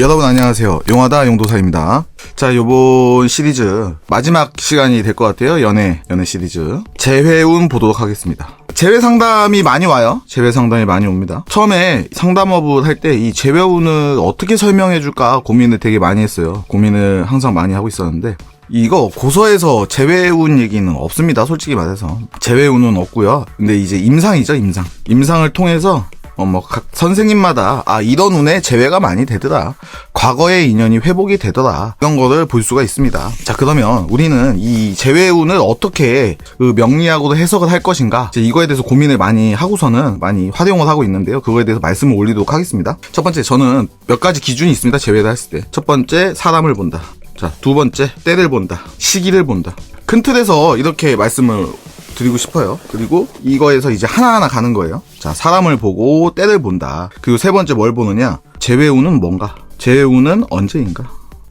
여러분 안녕하세요. 용하다 용도사입니다. 자, 요번 시리즈 마지막 시간이 될 것 같아요. 연애, 연애 시리즈. 재회운 보도록 하겠습니다. 재회 상담이 많이 와요. 재회 상담이 많이 옵니다. 처음에 상담업을 할 때 이 재회운을 어떻게 설명해 줄까 고민을 되게 많이 했어요. 고민을 항상 많이 하고 있었는데 이거 고서에서 재회운 얘기는 없습니다. 솔직히 말해서 재회운은 없고요. 근데 이제 임상이죠, 임상. 임상을 통해서 어, 뭐, 각 선생님마다, 아, 이런 운에 재회가 많이 되더라. 과거의 인연이 회복이 되더라. 이런 거를 볼 수가 있습니다. 자, 그러면 우리는 이 재회 운을 어떻게 그 명리학으로 해석을 할 것인가? 이거에 대해서 고민을 많이 하고서는 많이 활용을 하고 있는데요. 그거에 대해서 말씀을 올리도록 하겠습니다. 첫 번째, 저는 몇 가지 기준이 있습니다. 재회를 했을 때. 첫 번째, 사람을 본다. 자, 두 번째, 때를 본다. 시기를 본다. 큰 틀에서 이렇게 말씀을 드리고 싶어요. 그리고 이거에서 이제 하나하나 가는 거예요. 자, 사람을 보고 때를 본다. 그리고 세 번째 뭘 보느냐? 재회운은 뭔가? 재회운은 언제인가?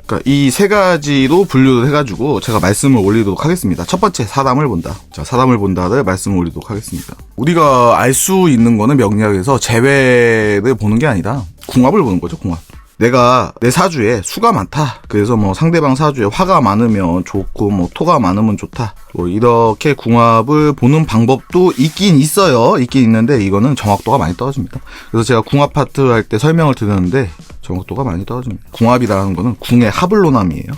그러니까 이 세 가지로 분류를 해가지고 제가 말씀을 올리도록 하겠습니다. 첫 번째 사람을 본다. 자 사람을 본다를 말씀을 올리도록 하겠습니다. 우리가 알 수 있는 거는 명리학에서 재회를 보는 게 아니라 궁합을 보는 거죠. 궁합. 내가 내 사주에 수가 많다. 그래서 뭐 상대방 사주에 화가 많으면 좋고 뭐 토가 많으면 좋다. 뭐 이렇게 궁합을 보는 방법도 있긴 있어요. 있긴 있는데 이거는 정확도가 많이 떨어집니다. 그래서 제가 궁합 파트 할 때 설명을 드렸는데 정확도가 많이 떨어집니다. 궁합이라는 거는 궁의 합을로남이에요.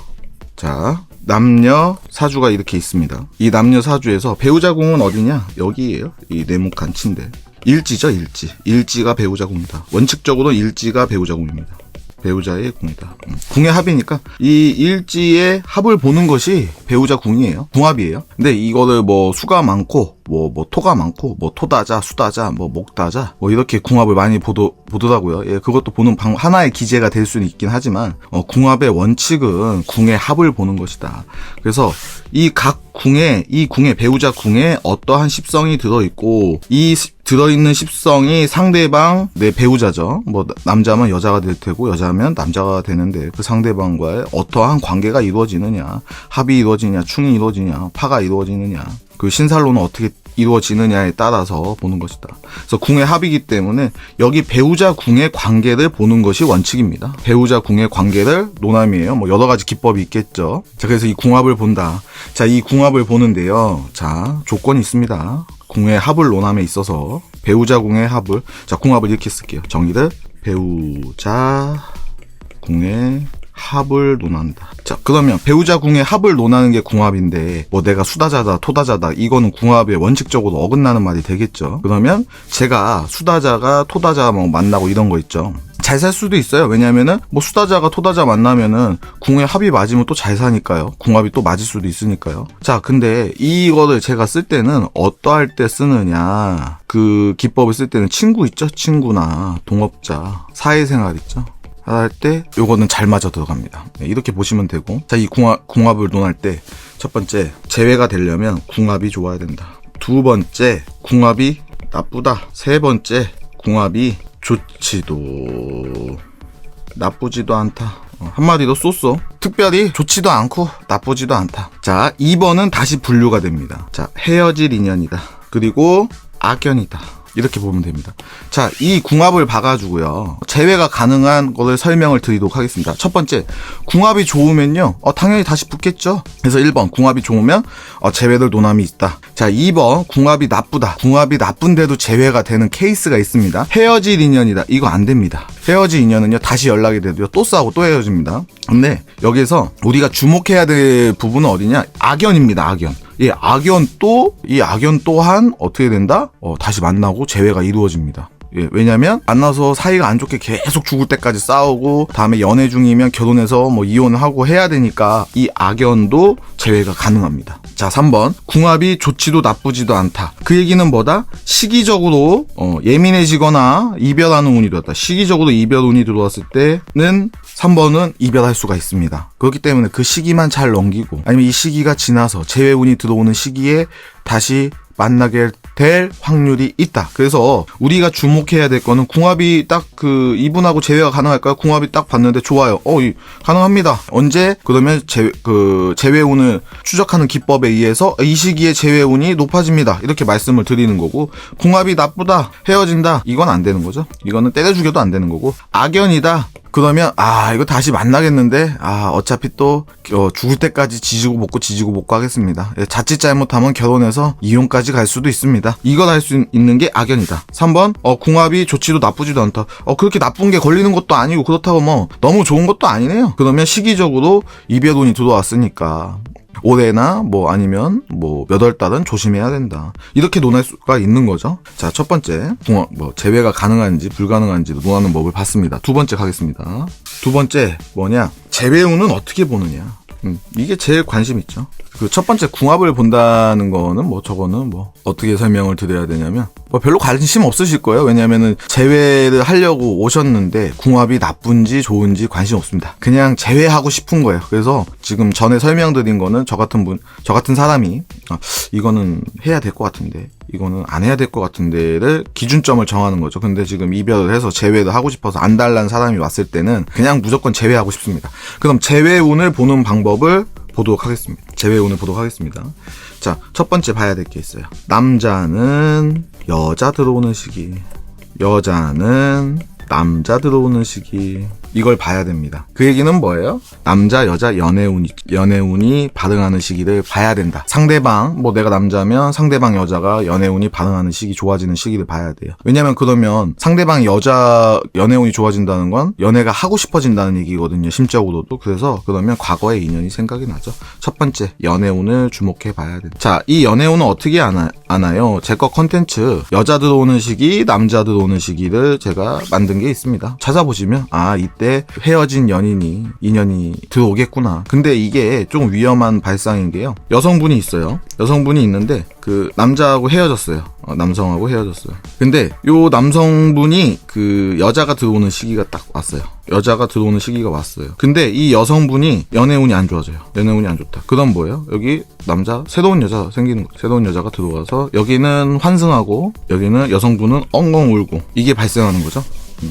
자, 남녀 사주가 이렇게 있습니다. 이 남녀 사주에서 배우자 궁은 어디냐? 여기에요. 이 네모 간치인데. 일지죠, 일지. 일지가 배우자 궁이다. 원칙적으로 일지가 배우자 궁입니다. 배우자의 궁이다. 음. 궁의 합이니까 이 일지의 합을 보는 것이 배우자 궁이에요. 궁합이에요. 근데 이거를 뭐 수가 많고 뭐, 뭐, 토가 많고, 뭐, 토다자, 수다자, 뭐, 목다자, 뭐, 이렇게 궁합을 많이 보도, 보더라고요. 예, 그것도 보는 방, 하나의 기재가 될 수는 있긴 하지만, 어, 궁합의 원칙은 궁의 합을 보는 것이다. 그래서, 이 각 궁에, 이 궁의, 배우자 궁에 어떠한 십성이 들어있고, 이 들어있는 십성이 상대방, 내 배우자죠. 뭐, 남자면 여자가 될 테고, 여자면 남자가 되는데, 그 상대방과의 어떠한 관계가 이루어지느냐, 합이 이루어지냐, 충이 이루어지냐, 파가 이루어지느냐, 그 신살로는 어떻게 이루어지느냐에 따라서 보는 것이다. 그래서 궁의 합이기 때문에 여기 배우자 궁의 관계를 보는 것이 원칙입니다. 배우자 궁의 관계를 노남이에요. 뭐 여러 가지 기법이 있겠죠. 자, 그래서 이 궁합을 본다. 자, 이 궁합을 보는데요. 자, 조건이 있습니다. 궁의 합을 노남에 있어서 배우자 궁의 합을 자, 궁합을 이렇게 쓸게요. 정의를 배우자 궁의 합을 논한다. 자, 그러면 배우자 궁의 합을 논하는 게 궁합인데, 뭐 내가 수다자다, 토다자다, 이거는 궁합에 원칙적으로 어긋나는 말이 되겠죠. 그러면 제가 수다자가 토다자 뭐 만나고 이런 거 있죠. 잘 살 수도 있어요. 왜냐면은 뭐 수다자가 토다자 만나면은 궁의 합이 맞으면 또 잘 사니까요. 궁합이 또 맞을 수도 있으니까요. 자, 근데 이거를 제가 쓸 때는 어떠할 때 쓰느냐. 그 기법을 쓸 때는 친구 있죠? 친구나 동업자, 사회생활 있죠? 할 때 요거는 잘 맞아 들어갑니다. 네, 이렇게 보시면 되고 자 이 궁합, 궁합을 논할 때 첫 번째 제외가 되려면 궁합이 좋아야 된다. 두 번째 궁합이 나쁘다. 세 번째 궁합이 좋지도 나쁘지도 않다. 어, 한마디로 쏘쏘. 특별히 좋지도 않고 나쁘지도 않다. 자, 2번은 다시 분류가 됩니다. 자, 헤어질 인연이다. 그리고 악연이다. 이렇게 보면 됩니다. 자, 이 궁합을 봐가지고요. 제외가 가능한 거를 설명을 드리도록 하겠습니다. 첫 번째, 궁합이 좋으면요. 어, 당연히 다시 붙겠죠? 그래서 1번, 궁합이 좋으면, 어, 제외될 노남이 있다. 자, 2번, 궁합이 나쁘다. 궁합이 나쁜데도 제외가 되는 케이스가 있습니다. 헤어질 인연이다. 이거 안 됩니다. 헤어질 인연은요, 다시 연락이 돼도요, 또 싸우고 또 헤어집니다. 근데, 여기서 우리가 주목해야 될 부분은 어디냐? 악연입니다, 악연. 이 악연 또, 이 악연 또한 어떻게 된다? 어, 다시 만나고 재회가 이루어집니다. 예, 왜냐면 만나서 사이가 안 좋게 계속 죽을 때까지 싸우고 다음에 연애 중이면 결혼해서 뭐 이혼을 하고 해야 되니까 이 악연도 제외가 가능합니다. 자, 3번. 궁합이 좋지도 나쁘지도 않다. 그 얘기는 뭐다? 시기적으로 어, 예민해지거나 이별하는 운이 들어왔다. 시기적으로 이별 운이 들어왔을 때는 3번은 이별할 수가 있습니다. 그렇기 때문에 그 시기만 잘 넘기고 아니면 이 시기가 지나서 재회 운이 들어오는 시기에 다시 만나게 될 확률이 있다. 그래서 우리가 주목해야 될 거는 궁합이 딱 그 이분하고 재회가 가능할까요? 궁합이 딱 봤는데 좋아요. 어, 이, 가능합니다. 언제? 그러면 재, 그 재회운을 추적하는 기법에 의해서 이 시기에 재회운이 높아집니다. 이렇게 말씀을 드리는 거고 궁합이 나쁘다, 헤어진다. 이건 안 되는 거죠. 이거는 때려 죽여도 안 되는 거고 악연이다. 그러면 아 이거 다시 만나겠는데 아 어차피 또 어, 죽을 때까지 지지고 볶고 지지고 볶고 하겠습니다. 예, 자칫 잘못하면 결혼해서 이혼까지 갈 수도 있습니다. 이걸 할 수 있는 게 악연이다. 3번 어 궁합이 좋지도 나쁘지도 않다. 어 그렇게 나쁜 게 걸리는 것도 아니고 그렇다고 뭐 너무 좋은 것도 아니네요. 그러면 시기적으로 이별운이 들어왔으니까 올해나 뭐 아니면 뭐 몇 월 달은 조심해야 된다. 이렇게 논할 수가 있는 거죠. 자, 첫 번째, 뭐 제외가 가능한지 불가능한지도 논하는 법을 봤습니다. 두 번째 가겠습니다. 두 번째 뭐냐? 재배운은 어떻게 보느냐? 음, 이게 제일 관심 있죠. 그 첫 번째 궁합을 본다는 거는 뭐 저거는 뭐 어떻게 설명을 드려야 되냐면 뭐 별로 관심 없으실 거예요. 왜냐면은 제외를 하려고 오셨는데 궁합이 나쁜지 좋은지 관심 없습니다. 그냥 제외하고 싶은 거예요. 그래서 지금 전에 설명드린 거는 저 같은 분, 저 같은 사람이 아, 이거는 해야 될 것 같은데 이거는 안 해야 될 것 같은데를 기준점을 정하는 거죠. 근데 지금 이별을 해서 제외를 하고 싶어서 안 달란 사람이 왔을 때는 그냥 무조건 제외하고 싶습니다. 그럼 제외 운을 보는 방법을 보도록 하겠습니다. 제외 운을 보도록 하겠습니다. 자, 첫 번째 봐야 될 게 있어요. 남자는 여자 들어오는 시기, 여자는 남자 들어오는 시기, 이걸 봐야 됩니다. 그 얘기는 뭐예요? 남자, 여자 연애운이, 연애운이 반응하는 시기를 봐야 된다. 상대방, 뭐 내가 남자면 상대방 여자가 연애운이 반응하는 시기, 좋아지는 시기를 봐야 돼요. 왜냐면 그러면 상대방 여자 연애운이 좋아진다는 건 연애가 하고 싶어진다는 얘기거든요. 심적으로도. 그래서 그러면 과거의 인연이 생각이 나죠. 첫 번째, 연애운을 주목해 봐야 된다. 자, 이 연애운은 어떻게 아나, 아나요? 제 거 컨텐츠, 여자 들어오는 시기, 남자 들어오는 시기를 제가 만든 게 있습니다. 찾아보시면, 아, 이때 때 헤어진 연인이 인연이 들어오겠구나. 근데 이게 좀 위험한 발상인 게요. 여성분이 있어요. 여성분이 있는데 그 남자하고 헤어졌어요. 어, 남성하고 헤어졌어요. 근데 요 남성분이 그 여자가 들어오는 시기가 딱 왔어요. 여자가 들어오는 시기가 왔어요. 근데 이 여성분이 연애운이 안 좋아져요. 연애운이 안 좋다. 그럼 뭐예요? 여기 남자 새로운 여자 생기는 거. 새로운 여자가 들어와서 여기는 환승하고 여기는 여성분은 엉엉 울고 이게 발생하는 거죠.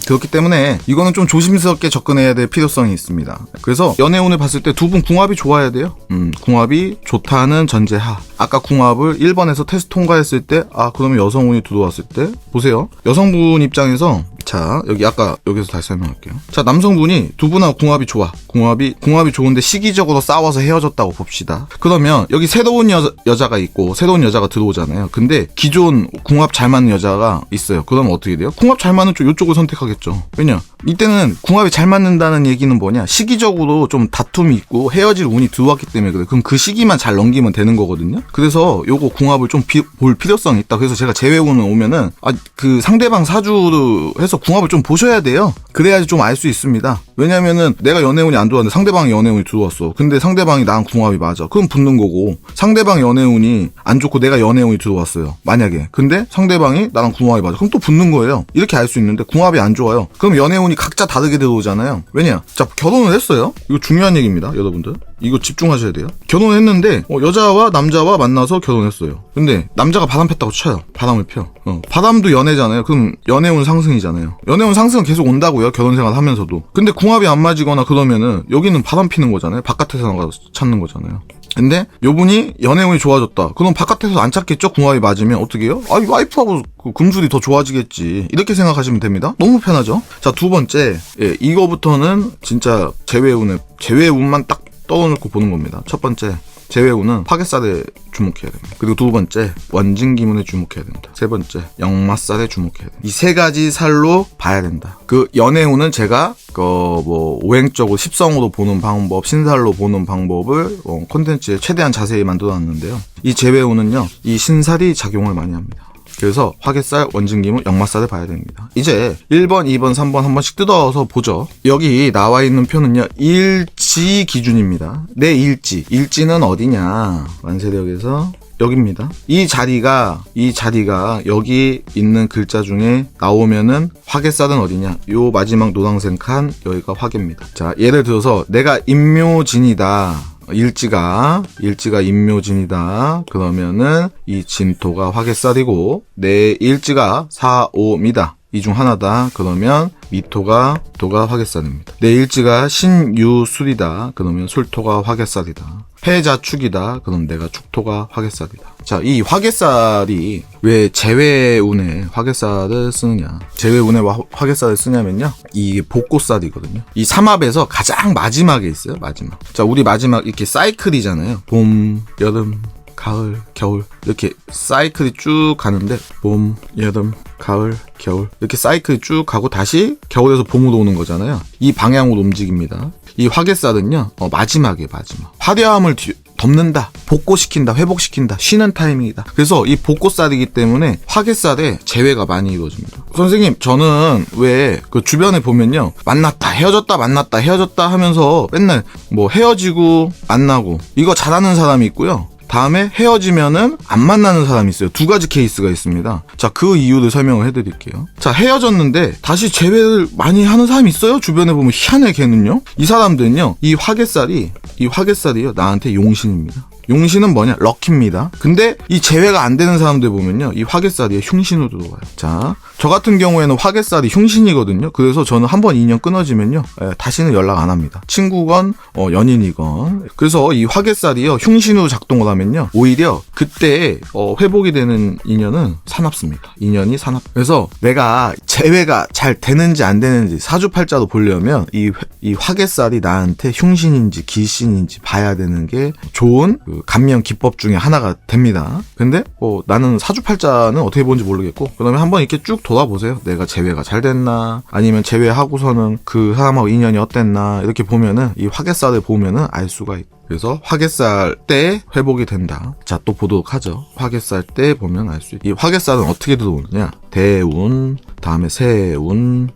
그렇기 때문에 이거는 좀 조심스럽게 접근해야 될 필요성이 있습니다. 그래서 연애운을 봤을 때 두 분 궁합이 좋아야 돼요. 음, 궁합이 좋다는 전제하. 아까 궁합을 1번에서 테스트 통과했을 때, 아, 그러면 여성운이 들어왔을 때, 보세요. 여성분 입장에서 자, 여기 아까 여기서 다시 설명할게요. 자, 남성분이 두 분하고 궁합이 좋아. 궁합이 궁합이 좋은데 시기적으로 싸워서 헤어졌다고 봅시다. 그러면 여기 새로운 여, 여자가 있고 새로운 여자가 들어오잖아요. 근데 기존 궁합 잘 맞는 여자가 있어요. 그러면 어떻게 돼요? 궁합 잘 맞는 쪽 이쪽을 선택 하겠죠. 왜냐? 이때는 궁합이 잘 맞는다는 얘기는 뭐냐? 시기적으로 좀 다툼이 있고 헤어질 운이 들어왔기 때문에 그래. 그럼 그 시기만 잘 넘기면 되는 거거든요. 그래서 요거 궁합을 좀 볼 필요성이 있다. 그래서 제가 재회운을 오면은 아 그 상대방 사주로 해서 궁합을 좀 보셔야 돼요. 그래야지 좀 알 수 있습니다. 왜냐면은 내가 연애운이 안 좋았는데 상대방이 연애운이 들어왔어. 근데 상대방이 나랑 궁합이 맞아. 그럼 붙는 거고 상대방 연애운이 안 좋고 내가 연애운이 들어왔어요. 만약에. 근데 상대방이 나랑 궁합이 맞아. 그럼 또 붙는 거예요. 이렇게 알 수 있는데 궁합이 안 좋아요. 그럼 연애운이 각자 다르게 들어오잖아요. 왜냐? 자, 결혼을 했어요. 이거 중요한 얘기입니다. 여러분들. 이거 집중하셔야 돼요. 결혼했는데 어, 여자와 남자와 만나서 결혼했어요. 근데 남자가 바람 폈다고 쳐요. 바람을 펴. 어, 바람도 연애잖아요. 그럼 연애운 상승이잖아요. 연애운 상승은 계속 온다고요. 결혼 생활 하면서도. 근데 궁합이 안 맞이거나 그러면은 여기는 바람 피는 거잖아요. 바깥에서 나가서 찾는 거잖아요. 근데 요분이 연애운이 좋아졌다. 그럼 바깥에서 안 찾겠죠? 궁합이 맞으면 어떻게 해요? 아, 이 와이프하고 그 금술이 더 좋아지겠지. 이렇게 생각하시면 됩니다. 너무 편하죠? 자, 두 번째. 예, 이거부터는 진짜 제외운을, 제외운만 딱 떠놓고 보는 겁니다. 첫 번째. 제외운은 파괴살에 주목해야 됩니다. 그리고 두 번째, 원진 기문에 주목해야 된다. 세 번째, 역마살에 주목해야 된다. 이 세 가지 살로 봐야 된다. 그 연애운은 제가 그뭐 오행적으로 십성으로 보는 방법, 신살로 보는 방법을 어, 콘텐츠에 최대한 자세히 만들어놨는데요. 이 제외운은요, 이 신살이 작용을 많이 합니다. 그래서 화개살, 원진기문, 역마살을 봐야 됩니다. 이제 1번, 2번, 3번 한 번씩 뜯어서 보죠. 여기 나와 있는 표는요. 일지 기준입니다. 내 일지. 일지는 어디냐? 완세력에서 여기입니다. 이 자리가 이 자리가 여기 있는 글자 중에 나오면은 화개살은 어디냐? 요 마지막 노란색 칸 여기가 화개입니다. 자, 예를 들어서 내가 임묘진이다. 일지가 일지가 임묘진이다. 그러면은 이 진토가 화개살이고 내 일지가 사오입니다. 이 중 하나다. 그러면 미토가 도가 화개살입니다. 내 일지가 신유술이다. 그러면 술토가 화개살이다. 해자축이다. 그럼 내가 축토가 화개살이다. 자, 이 화개살이 왜 제외운에 화개살을 쓰느냐? 제외운에 화- 화개살을 쓰냐면요. 이게 복고살이거든요. 이 삼합에서 가장 마지막에 있어요. 마지막. 자, 우리 마지막 이렇게 사이클이잖아요. 봄, 여름, 가을, 겨울 이렇게 사이클이 쭉 가는데 봄, 여름, 가을, 겨울 이렇게 사이클이 쭉 가고 다시 겨울에서 봄으로 오는 거잖아요. 이 방향으로 움직입니다. 이 화개살은요 어, 마지막에 마지막 화려함을 뒤- 덮는다, 복고시킨다, 회복시킨다, 쉬는 타이밍이다. 그래서 이 복고살이기 때문에 화개살에 재회가 많이 이루어집니다. 선생님, 저는 왜 그 주변에 보면요. 만났다, 헤어졌다, 만났다, 헤어졌다 하면서 맨날 뭐 헤어지고 만나고 이거 잘하는 사람이 있고요. 다음에 헤어지면은 안 만나는 사람이 있어요. 두 가지 케이스가 있습니다. 자, 그 이유를 설명을 해드릴게요. 자, 헤어졌는데 다시 재회를 많이 하는 사람이 있어요? 주변에 보면 희한해, 걔는요? 이 사람들은요, 이 화개살이, 이 화개살이요, 나한테 용신입니다. 용신은 뭐냐? 럭키입니다. 근데 이 재회가 안 되는 사람들 보면요. 이 화개살이 흉신으로 들어와요. 자, 저 같은 경우에는 화개살이 흉신이거든요. 그래서 저는 한 번 인연 끊어지면요. 에, 다시는 연락 안 합니다. 친구건 어, 연인이건. 그래서 이 화개살이요. 흉신으로 작동을 하면요. 오히려 그때 어, 회복이 되는 인연은 사납습니다. 인연이 사납. 그래서 내가 재회가 잘 되는지 안 되는지 사주팔자로 보려면 이, 회- 이 화개살이 나한테 흉신인지 기신인지 봐야 되는 게 좋은 그 감면 기법 중에 하나가 됩니다. 근데 뭐 나는 사주팔자는 어떻게 보는지 모르겠고 그러면 한번 이렇게 쭉 돌아보세요. 내가 재회가 잘 됐나 아니면 재회하고서는 그 사람하고 인연이 어땠나 이렇게 보면은 이 화개살을 보면은 알 수가 있고 그래서 화개살 때 회복이 된다. 자, 또 보도록 하죠. 화개살 때 보면 알 수 있. 이 화개살은 어떻게 들어오느냐? 대운, 다음에 세운,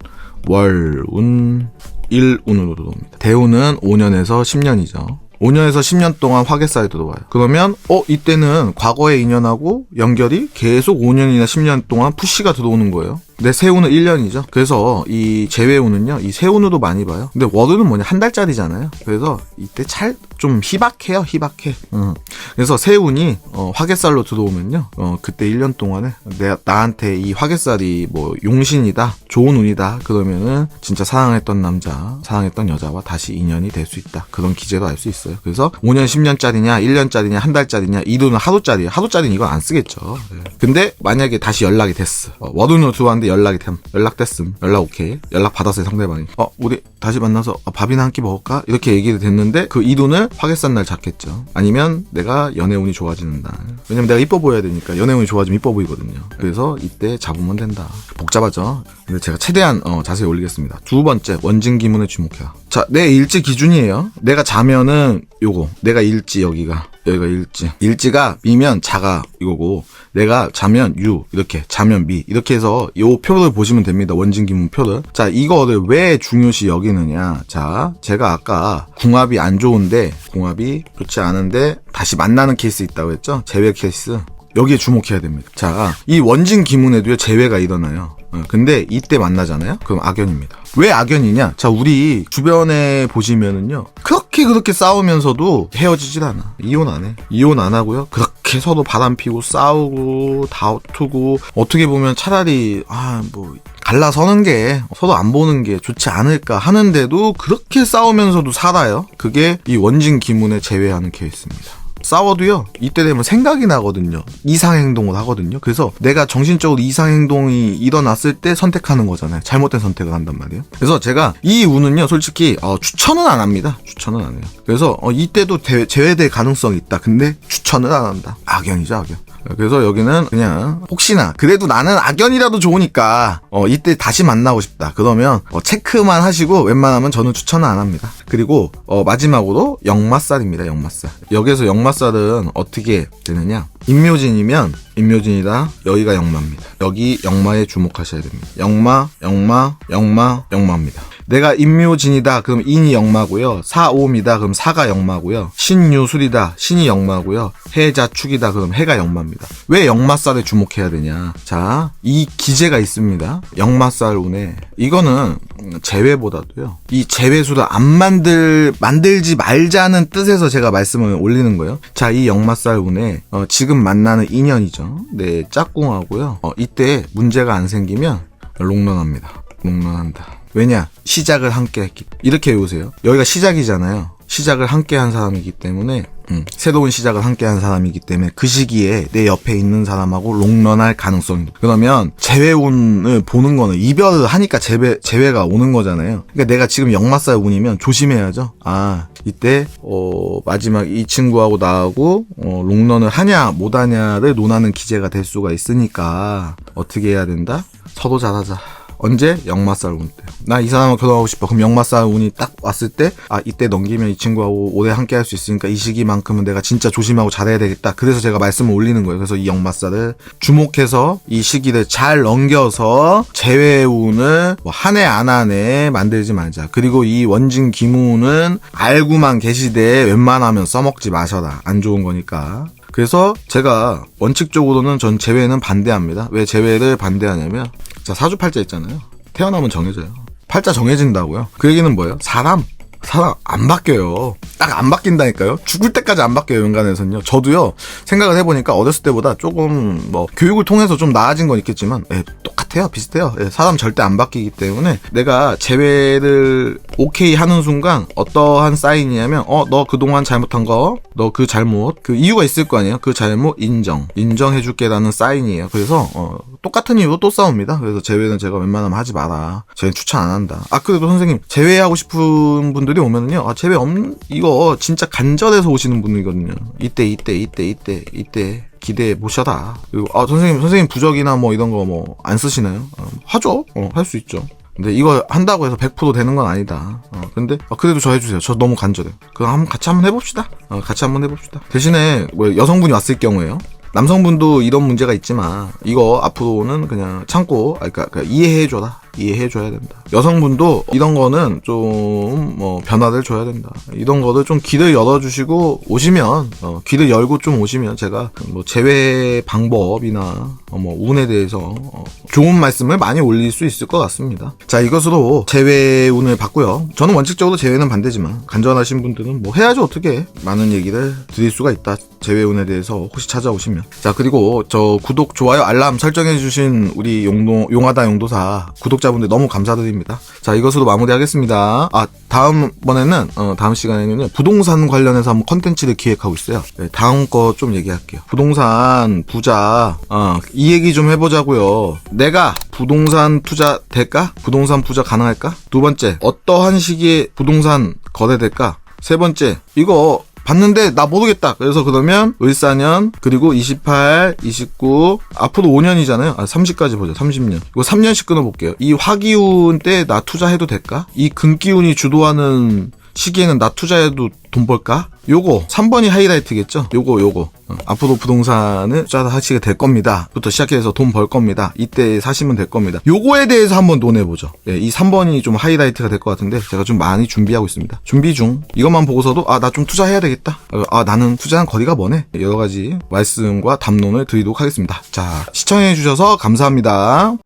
월운, 일운으로 들어옵니다. 대운은 5년에서 10년이죠. 5년에서 10년 동안 화개살이 들어와요. 그러면 어 이때는 과거의 인연하고 연결이 계속 5년이나 10년 동안 푸시가 들어오는 거예요. 근데 세운은 1년이죠. 그래서 이 재회운은요, 이 세운으로 많이 봐요. 근데 월운은 뭐냐, 한 달짜리잖아요. 그래서 이때 찰, 좀 희박해요, 희박해. 음. 그래서 세운이, 어, 화개살로 들어오면요, 어, 그때 1년 동안에 내, 나한테 이 화개살이 뭐 용신이다, 좋은 운이다, 그러면은 진짜 사랑했던 남자, 사랑했던 여자와 다시 인연이 될 수 있다. 그런 기제도 알 수 있어요. 그래서 5년, 10년짜리냐, 1년짜리냐, 한 달짜리냐, 이 돈은 하루짜리, 하루짜리는 이건 안 쓰겠죠. 네. 근데 만약에 다시 연락이 됐어. 어, 월운으로 들어왔는데 연락이 됨. 연락 됐음. 연락 오케이. 연락 받았어요, 상대방이. 어, 우리 다시 만나서 어, 밥이나 한 끼 먹을까? 이렇게 얘기를 됐는데 그 이 돈을 화개산 날 잡겠죠. 아니면 내가 연애운이 좋아지는 날. 왜냐면 내가 이뻐 보여야 되니까 연애운이 좋아지면 이뻐 보이거든요. 그래서 이때 잡으면 된다. 복잡하죠? 근데 제가 최대한 어, 자세히 올리겠습니다. 두 번째, 원진 기문에 주목해라. 자, 내 일지 기준이에요. 내가 자면은 요거. 내가 일지 여기가. 여기가 일지. 일지가 미면 자가 이거고 내가 자면 유 이렇게 자면 미 이렇게 해서 요 표를 보시면 됩니다. 원진 기문 표를. 자, 이거를 왜 중요시 여기느냐? 자, 제가 아까 궁합이 안 좋은데 궁합이 좋지 않은데 다시 만나는 케이스 있다고 했죠? 재회 케이스. 여기에 주목해야 됩니다. 자, 이 원진 기문에도요, 재회가 일어나요. 어, 근데 이때 만나잖아요? 그럼 악연입니다. 왜 악연이냐? 자, 우리 주변에 보시면은요, 그렇게 그렇게 싸우면서도 헤어지질 않아. 이혼 안 해. 이혼 안 하고요. 그렇게 서로 바람 피고 싸우고 다투고 어떻게 보면 차라리 아 뭐 갈라서는 게 서로 안 보는 게 좋지 않을까 하는데도 그렇게 싸우면서도 살아요. 그게 이 원진 기문에 제외하는 케이스입니다. 싸워도요 이때 되면 생각이 나거든요. 이상 행동을 하거든요. 그래서 내가 정신적으로 이상 행동이 일어났을 때 선택하는 거잖아요. 잘못된 선택을 한단 말이에요. 그래서 제가 이 운은요 솔직히 어, 추천은 안 합니다. 추천은 안 해요. 그래서 어, 이때도 대- 제외될 가능성이 있다. 근데 추천을 안 한다. 악연이죠 악연 그래서 여기는 그냥 혹시나 그래도 나는 악연이라도 좋으니까 어 이때 다시 만나고 싶다. 그러면 어, 체크만 하시고 웬만하면 저는 추천은 안 합니다. 그리고 어 마지막으로 역마살입니다 역마살. 여기서 역마살은 어떻게 되느냐? 임묘진이면 임묘진이다 여기가 역마입니다. 여기 역마에 주목하셔야 됩니다. 역마 역마 역마 역마입니다 내가 임묘진이다 그럼 인이 역마고요. 사오미다 그럼 사가 역마고요. 신유술이다 신이 역마고요. 해자축이다 그럼 해가 역마입니다. 왜 역마살에 주목해야 되냐? 자 이 기제가 있습니다. 역마살 운에. 이거는 음, 재회보다도요 이 재회수를 안 만들 만들지 말자는 뜻에서 제가 말씀을 올리는 거예요. 자 이 역마살 운에 어, 지금 만나는 인연이죠. 네 짝꿍하고요. 어, 이때 문제가 안 생기면 롱런합니다. 롱런한다. 왜냐? 시작을 함께 했기. 이렇게 외우세요. 여기가 시작이잖아요. 시작을 함께 한 사람이기 때문에 음, 새로운 시작을 함께 한 사람이기 때문에 그 시기에 내 옆에 있는 사람하고 롱런할 가능성이 높- 그러면 재회운을 보는 거는 이별을 하니까 재회, 재회가 오는 거잖아요. 그러니까 내가 지금 역마살 운이면 조심해야죠. 아 이때 어, 마지막 이 친구하고 나하고 어, 롱런을 하냐 못하냐를 논하는 기제가 될 수가 있으니까 어떻게 해야 된다? 서로 잘하자. 언제? 역마살 운 때. 나 이 사람하고 결혼하고 싶어. 그럼 역마살 운이 딱 왔을 때, 아, 이때 넘기면 이 친구하고 오래 함께 할 수 있으니까 이 시기만큼은 내가 진짜 조심하고 잘해야 되겠다. 그래서 제가 말씀을 올리는 거예요. 그래서 이 역마살을 주목해서 이 시기를 잘 넘겨서 재회 운을 뭐 한해 안 한해 만들지 말자. 그리고 이 원진 기문은 알고만 계시되 웬만하면 써먹지 마셔라. 안 좋은 거니까. 그래서 제가 원칙적으로는 전 재회는 반대합니다. 왜 재회를 반대하냐면 자 사주팔자 있잖아요. 태어나면 정해져요. 팔자 정해진다고요. 그 얘기는 뭐예요? 사람 사람 안 바뀌어요. 딱 안 바뀐다니까요. 죽을 때까지 안 바뀌어요. 인간에서는요. 저도요. 생각을 해보니까 어렸을 때보다 조금 뭐 교육을 통해서 좀 나아진 건 있겠지만 예, 똑같아요. 비슷해요. 예, 사람 절대 안 바뀌기 때문에 내가 재회를 오케이 하는 순간 어떠한 사인이냐면 어 너 그동안 잘못한 거 너 그 잘못 그 이유가 있을 거 아니에요. 그 잘못 인정 인정해줄게라는 사인이에요. 그래서 어, 똑같은 이유로 또 싸웁니다. 그래서 재회는 제가 웬만하면 하지 마라. 쟤는 추천 안 한다. 아 그래도 선생님 재회하고 싶은 분들이 오면은요. 아 재회 없 이거 진짜 간절해서 오시는 분이거든요. 이때 이때 이때 이때 이때 기대해 보셔라. 그리고 아 선생님 선생님 부적이나 뭐 이런 거 뭐 안 쓰시나요? 어, 하죠. 어, 할 수 있죠. 근데 이거 한다고 해서 100% 되는 건 아니다. 어, 근데 아, 그래도 저 해주세요. 저 너무 간절해. 그럼 한번 같이 한번 해봅시다. 어, 같이 한번 해봅시다. 대신에 뭐 여성분이 왔을 경우에요. 남성분도 이런 문제가 있지만 이거 앞으로는 그냥 참고 아 그러니까, 그러니까 이해해줘라. 이해해줘야 된다. 여성분도 이런 거는 좀 뭐 변화를 줘야 된다. 이런 거를 좀 길을 열어주시고 오시면 어, 길을 열고 좀 오시면 제가 뭐 재회 방법이나 어, 뭐 운에 대해서 어, 좋은 말씀을 많이 올릴 수 있을 것 같습니다. 자 이것으로 재회 운을 봤고요. 저는 원칙적으로 재회는 반대지만 간절하신 분들은 뭐 해야죠 어떻게 많은 얘기를 드릴 수가 있다. 재회 운에 대해서 혹시 찾아오시면 자 그리고 저 구독 좋아요 알람 설정해주신 우리 용도 용하다 용도사 구독 자분들 너무 감사드립니다. 자 이것으로 마무리하겠습니다. 아 다음번에는 어, 다음 시간에는요 부동산 관련해서 한번 컨텐츠를 기획하고 있어요. 네, 다음 거 좀 얘기할게요. 부동산 부자 어, 이 얘기 좀 해보자고요. 내가 부동산 투자 될까? 부동산 부자 가능할까? 두 번째 어떠한 시기에 부동산 거래될까? 세 번째 이거 봤는데 나 모르겠다. 그래서 그러면 을사년 그리고 28, 29 앞으로 5년이잖아요. 아 30까지 보자. 30년. 이거 3년씩 끊어볼게요. 이 화기운 때 나 투자해도 될까? 이 금기운이 주도하는 시기에는 나 투자해도 돈 벌까? 요거 3번이 하이라이트겠죠? 요거 요거 어, 앞으로 부동산을 투자를 하시게 될 겁니다. 부터 시작해서 돈 벌 겁니다. 이때 사시면 될 겁니다. 요거에 대해서 한번 논해보죠. 예, 이 3번이 좀 하이라이트가 될 것 같은데 제가 좀 많이 준비하고 있습니다. 준비 중 이것만 보고서도 아 나 좀 투자해야 되겠다. 어, 아 나는 투자한 거리가 머네. 여러 가지 말씀과 담론을 드리도록 하겠습니다. 자 시청해주셔서 감사합니다.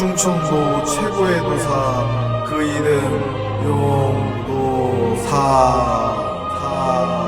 충청도 최고의 도사 그 이름 용도사. 사